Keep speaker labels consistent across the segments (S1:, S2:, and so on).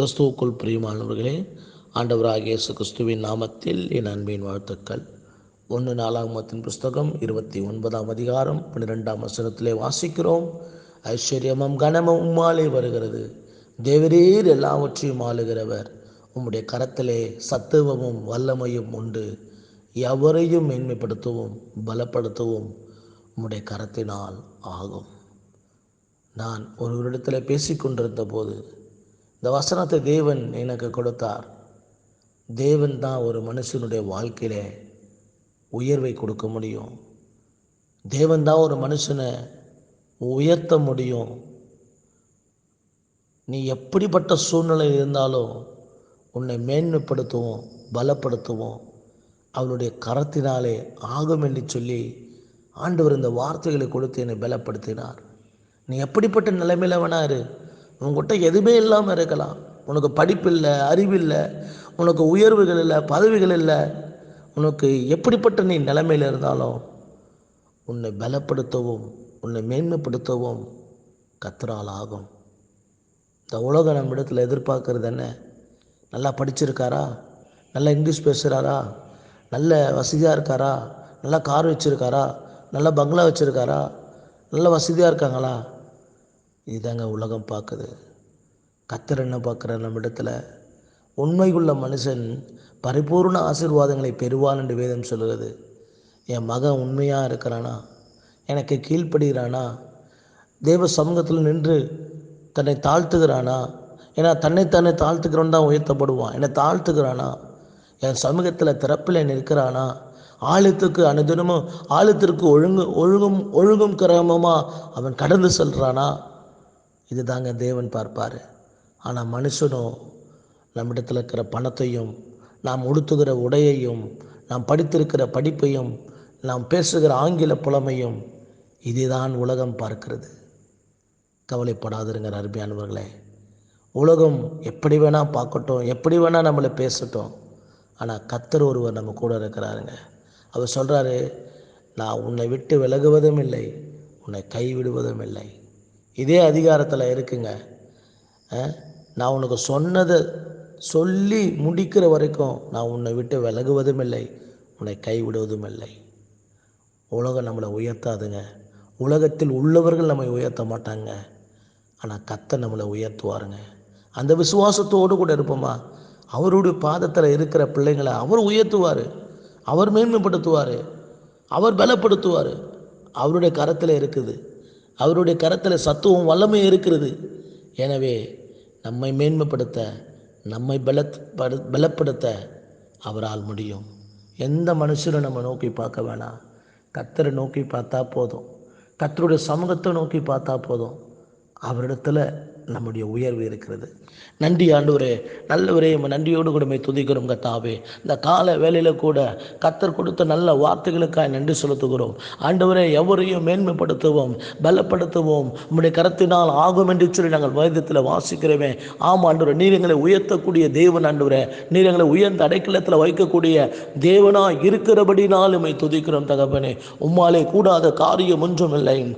S1: கிறிஸ்துவுக்குள் பிரியமானவர்களே ஆண்டவராக இயேசு கிறிஸ்துவின் நாமத்தில் என் அன்பின் வாழ்த்துக்கள். ஒன்று நாலாகமத்தின் புஸ்தகம் இருபத்தி ஒன்பதாம் அதிகாரம் பன்னிரெண்டாம் வசனத்திலே வாசிக்கிறோம். ஐஸ்வர்யமும் கனமும் உம்மாலே வருகிறது. தேவரீர் எல்லாவற்றையும் ஆளுகிறவர். உம்முடைய கரத்திலே சத்துவமும் வல்லமையும் உண்டு. எவரையும் மேன்மைப்படுத்தவும் பலப்படுத்தவும் உம்முடைய கரத்தினால் ஆகும். நான் ஒருவரிடத்தில் பேசிக்கொண்டிருந்த போது இந்த வசனத்தை தேவன் எனக்கு கொடுத்தார். தேவன் தான் ஒரு மனுஷனுடைய வாழ்க்கையில் உயர்வை கொடுக்க முடியும். தேவன் தான் ஒரு மனுஷனை உயர்த்த முடியும். நீ எப்படிப்பட்ட சூழ்நிலை இருந்தாலும் உன்னை மேன்மைப்படுத்துவோம் பலப்படுத்துவோம். அவளுடைய கரத்தினாலே ஆகும் என்று சொல்லி ஆண்டவர் இந்த வார்த்தைகளை கொடுத்து என்னை பலப்படுத்தினார். நீ எப்படிப்பட்ட நிலைமையில் வேணா உங்ககிட்ட எதுவுமே இல்லாமல் இருக்கலாம். உனக்கு படிப்பு இல்லை அறிவு இல்லை உனக்கு உயர்வுகள் இல்லை பதவிகள் இல்லை. உனக்கு எப்படிப்பட்ட நீ நிலைமையில் இருந்தாலும் உன்னை பலப்படுத்தவும் உன்னை மேன்மைப்படுத்தவும் கத்தரால் ஆகும். இந்த உலகம் நம்ம இடத்துல எதிர்பார்க்கறது என்ன? நல்லா படிச்சிருக்காரா? நல்லா இங்கிலீஷ் பேசுகிறாரா நல்ல வசதியாக இருக்காரா? நல்லா கார் வச்சுருக்காரா? நல்லா பங்களா வச்சுருக்காரா? நல்ல வசதியாக இருக்காங்களா? இதுதாங்க உலகம் பார்க்குது. கத்தர் என்ன பார்க்குற நம்ம இடத்துல? உண்மையுள்ள மனுஷன் பரிபூர்ண ஆசீர்வாதங்களை பெறுவான் என்று வேதம் சொல்கிறது என் மகன் உண்மையாக இருக்கிறானா? எனக்கு கீழ்ப்படுகிறானா? தேவ சமூகத்தில் நின்று தன்னை தாழ்த்துகிறானா? ஏன்னா தன்னைத்தானே தாழ்த்துக்கிறவன் தான் உயர்த்தப்படுவான். என்னை தாழ்த்துக்கிறானா என் சமூகத்தில் திறப்பில் நிற்கிறானா? ஆழத்துக்கு அனுதினமும் ஆழத்திற்கு ஒழுங்கு ஒழுங்கும் ஒழுங்கும் கிரமமாக அவன் கடந்து செல்கிறானா இது தாங்க தேவன் பார்ப்பார். ஆனால் மனுஷனும் நம்மிடத்தில் இருக்கிற பணத்தையும் நாம் உடுத்துகிற உடையையும் நாம் படித்திருக்கிற படிப்பையும் நாம் பேசுகிற ஆங்கில புலமையும் இதுதான் உலகம் பார்க்கிறது. கவலைப்படாதிருங்கிற அருமையானவர்களே உலகம் எப்படி வேணால் பார்க்கட்டும் எப்படி வேணால் நம்மளை பேசட்டும். ஆனால் கத்தர் ஒருவர் நம்ம கூட இருக்கிறாருங்க. அவர் சொல்கிறாரு நான் உன்னை விட்டு விலகுவதும் இல்லை உன்னை கைவிடுவதும் இல்லை. இதே அதிகாரத்தில் இருக்குங்க. நான் உனக்கு சொன்னதை சொல்லி முடிக்கிற வரைக்கும் நான் உன்னை விட்டு விலகுவதும் இல்லை உன்னை கைவிடுவதும் இல்லை. உலகம் நம்மளை உயர்த்தாதுங்க. உலகத்தில் உள்ளவர்கள் நம்மை உயர்த்த மாட்டாங்க. ஆனால் கத்தை நம்மளை உயர்த்துவாருங்க. அந்த விசுவாசத்தோடு கூட இருப்போமா? அவருடைய பாதத்தில் இருக்கிற பிள்ளைங்களை அவர் உயர்த்துவார். அவர் மேன்மைப்படுத்துவார். அவர் பலப்படுத்துவார். அவருடைய கரத்தில் இருக்குது. அவருடைய கரத்தில் சத்துவம் வல்லமை இருக்கிறது. எனவே நம்மை மேன்மைப்படுத்த நம்மை பலத் பலப்படுத்த அவரால் முடியும். எந்த மனுஷரும் நம்ம நோக்கி பார்க்க வேணாம். கத்தரை நோக்கி பார்த்தா போதும். கத்தருடைய சமூகத்தை நோக்கி பார்த்தா போதும். அவரிடத்துல நம்முடைய உயர்வு இருக்கிறது. நன்றி ஆண்டவரே நல்லவரே நம்ம நன்றியோடு கூடமே துதிக்கிறோம் கத்தாவே. இந்த கால வேலையில் கூட கத்தர் கொடுத்த நல்ல வார்த்தைகளுக்காக நன்றி செலுத்துகிறோம். ஆண்டவரே எவரையும் மேன்மைப்படுத்துவோம் பலப்படுத்துவோம். உம்முடைய கரத்தினால் ஆகும் என்று சொல்லி நாங்கள் வேதத்தில் வாசிக்கிறோமே. ஆமாம் ஆண்டவரே நீர் எங்களை உயர்த்தக்கூடிய தேவன் ஆண்டவரே. நீர் எங்களை உயர்ந்த அடைக்கலத்தில் வைக்கக்கூடிய தேவனா இருக்கிறபடினால் உம்மை துதிக்கிறோம் தகப்பனே. உம்மாலே கூடாத காரியம் ஒன்றும் இல்லை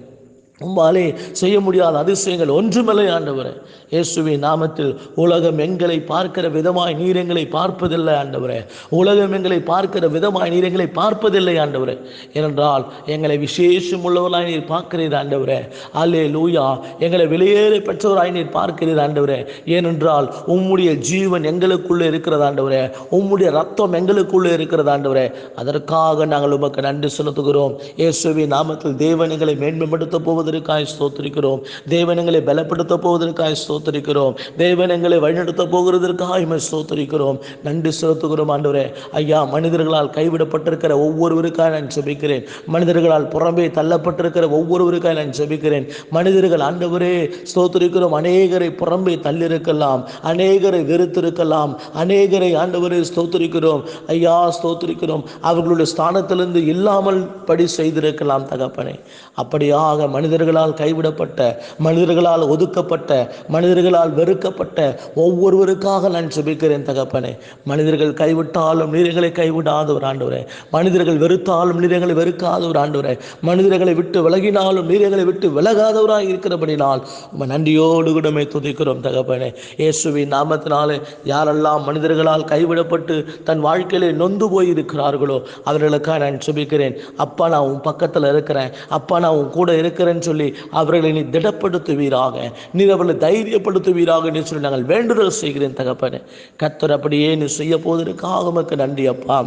S1: உம்மாலே செய்ய முடியாத அதிசயங்கள் ஒன்றுமில்லை ஆண்டவரே. இயேசுவின் நாமத்தில் உலகம் எங்களை பார்க்கிற விதமாய் நீர் எங்களை பார்ப்பதில்லை ஆண்டவரே. உலகம் எங்களை பார்க்கிற விதமாய் நீர் எங்களை பார்ப்பதில்லை ஆண்டவரே. ஏனென்றால் எங்களை விசேஷம் உள்ளவர்களாய் நீர் பார்க்கிறீர் ஆண்டவரே. அல்லே லூயா எங்களை வெளியேற பெற்றவராய் நீர் பார்க்கிறீர் ஆண்டவரே. ஏனென்றால் உம்முடைய ஜீவன் எங்களுக்குள்ளே இருக்கிறது ஆண்டவரே. உம்முடைய ரத்தம் எங்களுக்குள்ளே இருக்கிறது ஆண்டவரே. அதற்காக நாங்கள் உமக்கு நன்றி செலுத்துகிறோம். இயேசுவின் நாமத்தில் தேவன் எங்களை மேன்மைப்படுத்த போவது போவதற்காய் ஸ்தோத்திரிக்கிறோம். தேவன் எங்களை பலப்படுத்த போவதற்காய் ஸ்தோத்திரிக்கிறோம். தேவன் எங்களை வழிநடத்த போகிறதற்காக ஸ்தோத்திரிக்கிறோம். நன்றி செலுத்துகிறோம் ஆண்டவரே. ஐயா மனிதர்களால் கைவிடப்பட்டிருக்கிற ஒவ்வொருவருக்காக நான் செபிக்கிறேன் மனிதர்களால் புறம்பே தள்ளப்பட்டிருக்கிற ஒவ்வொருவருக்காக நான் செபிக்கிறேன் மனிதர்கள் ஆண்டவரே ஸ்தோத்திரிக்கிறோம். அநேகரை புறம்பே தள்ளிருக்கலாம் அநேகரை வெறுத்திருக்கலாம். அநேகரை ஆண்டவரே ஸ்தோத்திரிக்கிறோம். ஐயா ஸ்தோத்திரிக்கிறோம். அவர்களுடைய ஸ்தானத்திலிருந்து இல்லாமல் படி செய்திருக்கலாம் தகப்பனே. அப்படியாக மனிதர் மனிதர்களால் கைவிடப்பட்ட மனிதர்களால் ஒதுக்கப்பட்ட மனிதர்களால் வெறுக்கப்பட்ட ஒவ்வொருவருக்காக நான் சுபிக்கிறேன் தகப்பனே. மனிதர்கள் கைவிட்டாலும் நீரங்களை கைவிடாத ஒரு ஆண்டவரே. மனிதர்கள் வெறுத்தாலும் நீரங்களை வெறுக்காத ஒரு ஆண்டவரே. மனிதர்களை விட்டு விலகினாலும் நீரங்களை விட்டு விலகாதவராக இருக்கிறபடினால் உம்மை நன்றியோடு கூடமே துதிக்கிறோம் தகப்பனே. இயேசுவின் நாமத்தினாலே யாரெல்லாம் மனிதர்களால் கைவிடப்பட்டு தன் வாழ்க்கையிலே நொந்து போய் இருக்கிறார்களோ அவர்களுக்காக நான் சுபிக்கிறேன் அப்பா நான் உன் பக்கத்தில் இருக்கிறேன். அப்பா நான் உன் கூட இருக்கிறேன்னு சொல்லி அவர்களை நீ திடப்படுத்துவீராக நீர் அவர்களை தைரியப்படுத்துவீராக நீ சொல்லி நாங்கள் வேண்டுதல் செய்கிறேன் தகப்பனே. கத்தர் அப்படியே நீ செய்ய போவதற்காக உமக்கு நன்றி அப்பா.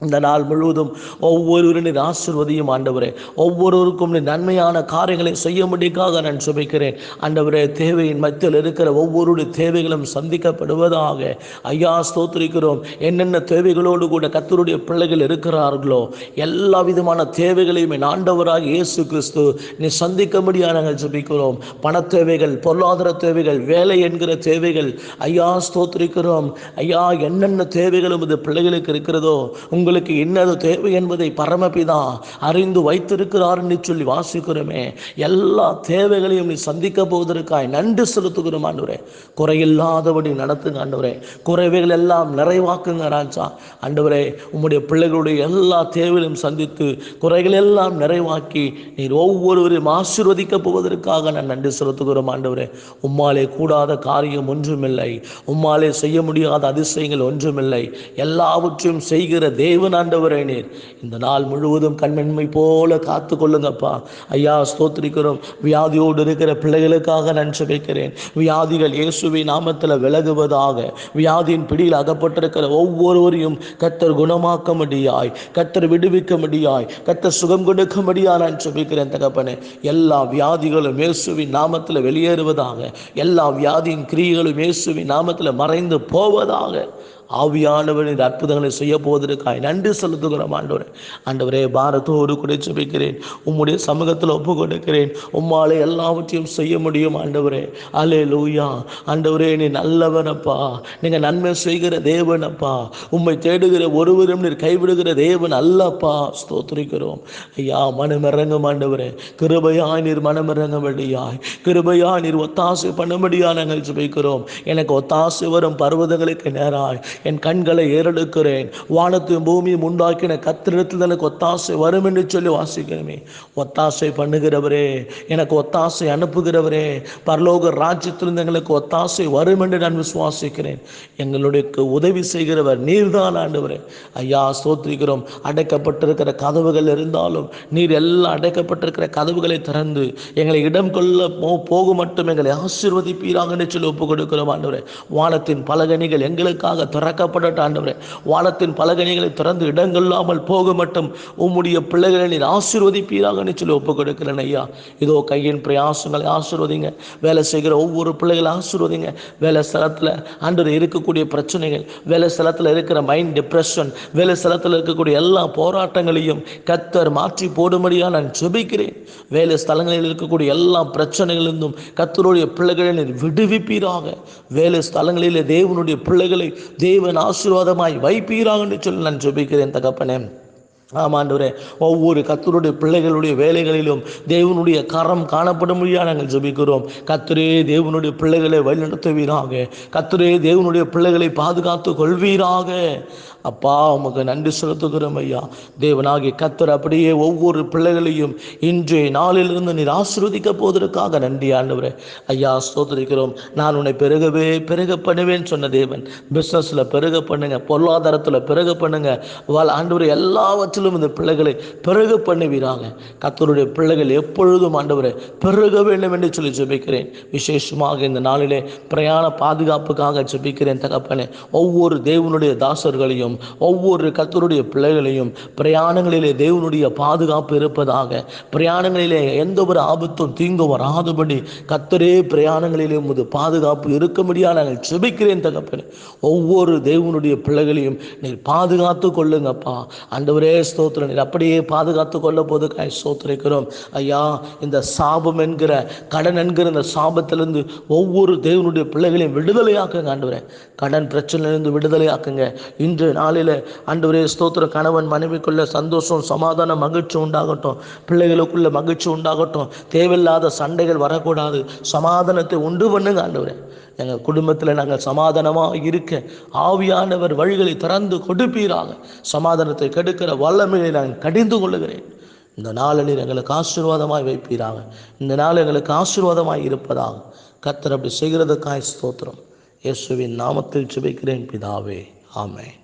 S1: இந்த நாள் முழுவதும் ஒவ்வொருவரின் ஆசிர்வதியும் ஆண்டவரே. ஒவ்வொருவருக்கும் நீ நன்மையான காரியங்களை செய்ய முடிக்காக நான் சுமைக்கிறேன் ஆண்டவரே தேவையின் மத்தியில் இருக்கிற ஒவ்வொருடைய தேவைகளும் சந்திக்கப்படுவதாக ஐயா ஸ்தோத்திரிக்கிறோம். என்னென்ன தேவைகளோடு கூட கத்தருடைய பிள்ளைகள் இருக்கிறார்களோ எல்லா விதமான தேவைகளையும் ஆண்டவராக இயேசு கிறிஸ்து நீ சந்திக்க முடியாத நாங்கள் சுபிக்கிறோம் பண தேவைகள் பொருளாதார தேவைகள் வேலை என்கிற தேவைகள் ஐயா ஸ்தோத்திரிக்கிறோம். ஐயா என்னென்ன தேவைகளும் இது பிள்ளைகளுக்கு இருக்கிறதோ உங்களுக்கு என்னது தேவை என்பதை பரமபிதா அறிந்து வைத்திருக்கிறார் என்று சொல்லி வாசிக்கிறோமே. எல்லா தேவைகளையும் நீ சந்திக்க போவதற்காய் நன்றி செலுத்துகிறோம் ஆண்டவரே. குறையில்லாதபடி நடத்துங்க ஆண்டவரே. குறைவைகள் எல்லாம் நிறைவாக்குங்க ராஜா. ஆண்டவரே உம்முடைய பிள்ளைகளுடைய எல்லா தேவைகளையும் சந்தித்து குறைகள் எல்லாம் நிறைவாக்கி நீர் ஒவ்வொருவரையும் ஆசீர்வதிக்க போவதற்காக நான் நன்றி செலுத்துகிறோம் ஆண்டவரே. உம்மாலே கூடாத காரியம் ஒன்றுமில்லை. உம்மாலே செய்ய முடியாத அதிசயங்கள் ஒன்றுமில்லை. எல்லாவற்றையும் செய்கிற தேவன் ஆண்டவரே நீர். இந்த நாள் முழுவதும் கண்மென்மை போல காத்து கொள்ளுங்கப்பா ஐயா ஸ்தோத்திரிக்கிறோம். வியாதியோடு இருக்கிற பிள்ளைகளுக்காக நான் வைக்கிறேன். வியாதிகள் இயேசுவை நாமத்தில் விலகுவதாக வியாதியின் பிடியில் அகப்பட்டிருக்கிற ஒவ்வொருவரையும் கத்தர் குணமாக்க முடியாய் கத்தர் விடுவிக்க முடியாய் கத்தர் சுகம் கொடுக்க முடியா நான் ஜெபிக்கிறேன் தகப்பனே. எல்லா வியாதிகளும் இயேசுவின் நாமத்தில் வெளியேறுவதாக எல்லா வியாதியின் கிரியைகளும் இயேசுவின் நாமத்தில் மறைந்து போவதாக ஆவியானவர் இந்த அற்புதங்களை செய்ய போவதற்காய் நன்றி செலுத்துகிறோம் ஆண்டவரே. ஆண்டவரே பாரத்தோடு கூட ஜெபிக்கிறேன். உம்முடைய சமூகத்தில் ஒப்பு கொடுக்கிறேன் உம்மாலே எல்லாவற்றையும் செய்ய முடியும் ஆண்டவரே. அலே லூயா ஆண்டவரே நீ நல்லவனப்பா. நீங்கள் நன்மை செய்கிற தேவனப்பா. உம்மை தேடுகிற ஒருவரும் நீர் கைவிடுகிற தேவன் அல்லப்பா. ஸ்தோத்திரிக்கிறோம். ஐயா மனமிறங்கும் ஆண்டவரே. கிருபையாய் நீர் மனமிறங்கும்படியாய் கிருபையாய் நீர் ஒத்தாசை பண்ணும்படியா நாங்கள் ஜெபிக்கிறோம். எனக்கு ஒத்தாசை வரும் பர்வதங்களுக்கு நேராய். என் கண்களை ஏறெடுக்கிறேன். வானத்தையும் பூமியும் உண்டாக்கின கத்திரிடத்தில் எனக்கு ஒத்தாசை வரும் என்று சொல்லி வாசிக்கிறோமே ஒத்தாசை பண்ணுகிறவரே எனக்கு ஒத்தாசை அனுப்புகிறவரே பரலோக ராஜ்யத்திலிருந்து எங்களுக்கு ஒத்தாசை வரும் என்று நான் விசுவாசிக்கிறேன். எங்களுடைய உதவி செய்கிறவர் நீர்தான் ஆண்டவரே. ஐயா ஸ்தோத்திரிக்கிறோம். அடைக்கப்பட்டிருக்கிற கதவுகள் இருந்தாலும் நீர் எல்லாம் அடைக்கப்பட்டிருக்கிற கதவுகளை திறந்து எங்களை இடம் கொள்ள போ- போக மட்டும் எங்களை ஆசீர்வதிப்பீராக என்று சொல்லி ஒப்புக் கொடுக்கிறோம் ஆண்டவரே. வானத்தின் பலகணிகள் எங்களுக்காக திறக்கப்படட்டும் ஆண்டவரே. வானத்தின் பலகணிகளை திறந்து இடங்கள்லாமல் போக மட்டும் உம்முடைய பிள்ளைகளை நீர் ஆசீர்வதிப்பீராக. நீச்சல் சொல்லி ஒப்பு கொடுக்கிறேன் ஐயா. இதோ கையின் பிரயாசங்களை ஆசீர்வதிங்க. வேலை செய்கிற ஒவ்வொரு பிள்ளைகளை ஆசீர்வதிங்க. வேலை ஸ்தலத்தில் அன்று இருக்கக்கூடிய பிரச்சனைகள் வேலை ஸ்தலத்தில் இருக்கிற மைண்ட் டிப்ரெஷன் வேலை ஸ்தலத்தில் இருக்கக்கூடிய எல்லா போராட்டங்களையும் கத்தர் மாற்றி போடும்படியாக நான் ஜெபிக்கிறேன். வேலை ஸ்தலங்களில் இருக்கக்கூடிய எல்லா பிரச்சனைகளிலிருந்தும் கத்தருடைய பிள்ளைகளை நீர் விடுவிப்பீராக. வேலை ஸ்தலங்களிலே தேவனுடைய பிள்ளைகளை தேவன் ஆசீர்வாதமாய் வைப்பீராக என்று சொல்லி நான் ஜெபிக்கிறேன் தகப்பனே. ஆமாண்டவரே ஒவ்வொரு கத்தருடைய பிள்ளைகளுடைய வேலைகளிலும் தேவனுடைய கரம் காணப்படும்படியாக நாங்கள் ஜபிக்கிறோம். கத்தரே தேவனுடைய பிள்ளைகளை வழிநடத்துவீராக. கத்தரே தேவனுடைய பிள்ளைகளை பாதுகாத்து கொள்வீராக. அப்பா உமக்கு நன்றி செலுத்துகிறோம் ஐயா. தேவனாகிய கத்தர் அப்படியே ஒவ்வொரு பிள்ளைகளையும் இன்றைய நாளிலிருந்து நீர் ஆசீர்வதிக்க போவதற்காக நன்றி ஆண்டவரே. ஐயா சோதரிக்கிறோம் நான் உன்னை பெருகவே பெருக பண்ணுவேன் சொன்ன தேவன். பிஸ்னஸில் பெருக பண்ணுங்க பொருளாதாரத்தில் பெருக பண்ணுங்க. வாழ் எல்லாவற்றையும் எல்லாவற்றிலும் இந்த பிள்ளைகளை பெருக பண்ணுவீராங்க கத்தருடைய பிள்ளைகள் எப்பொழுதும் ஆண்டவரை பிறக வேண்டும் என்று சொல்லி ஜெபிக்கிறேன். விசேஷமாக இந்த நாளிலே பிரயாண பாதுகாப்புக்காக ஜெபிக்கிறேன் தகப்பனே. ஒவ்வொரு தேவனுடைய தாசர்களையும் ஒவ்வொரு கத்தருடைய பிள்ளைகளையும் பிரயாணங்களிலே தேவனுடைய பாதுகாப்பு இருப்பதாக பிரயாணங்களிலே எந்த ஒரு ஆபத்தும் தீங்கு வராதபடி கத்தரே பிரயாணங்களிலே உமது பாதுகாப்பு இருக்க முடியாது நாங்கள் ஜெபிக்கிறேன் தகப்பனே. ஒவ்வொரு தேவனுடைய பிள்ளைகளையும் நீர் பாதுகாத்து கொள்ளுங்கப்பா. ஆண்டவரே ஸ்தோத்திரம். நீர் அப்படியே பாதுகாத்து கொள்ள போது காய் ஸ்தோத்திரிக்கிறோம். ஐயா இந்த சாபம் என்கிற கடன் என்கிற இந்த சாபத்திலிருந்து ஒவ்வொரு தேவனுடைய பிள்ளைகளையும் விடுதலையாக்குங்க ஆண்டவரே. கடன் பிரச்சனையிலிருந்து விடுதலையாக்குங்க. இன்று நாளில் ஆண்டு ஸ்தோத்திர கணவன் மனைவிக்குள்ள சந்தோஷம் சமாதானம் மகிழ்ச்சி உண்டாகட்டும். பிள்ளைகளுக்குள்ள மகிழ்ச்சி உண்டாகட்டும். தேவையில்லாத சண்டைகள் வரக்கூடாது. சமாதானத்தை உண்டு பண்ணுங்க ஆண்டவரே. எங்கள் குடும்பத்தில் நாங்கள் சமாதானமாக இருக்க ஆவியானவர் வழிகளை திறந்து கொடுப்பீராக. சமாதானத்தை கெடுக்கிற வல்லமையை நான் கடிந்து கொள்ளுகிறேன். இந்த நாளில் எங்களுக்கு ஆசீர்வாதமாய் வைப்பீராக. இந்த நாள் எங்களுக்கு ஆசீர்வாதமாய் இருப்பதாக கத்தர் அப்படி செய்கிறதுக்காய் ஸ்தோத்திரம். இயேசுவின் நாமத்தில் சுபிக்கிறேன் பிதாவே. ஆமென்.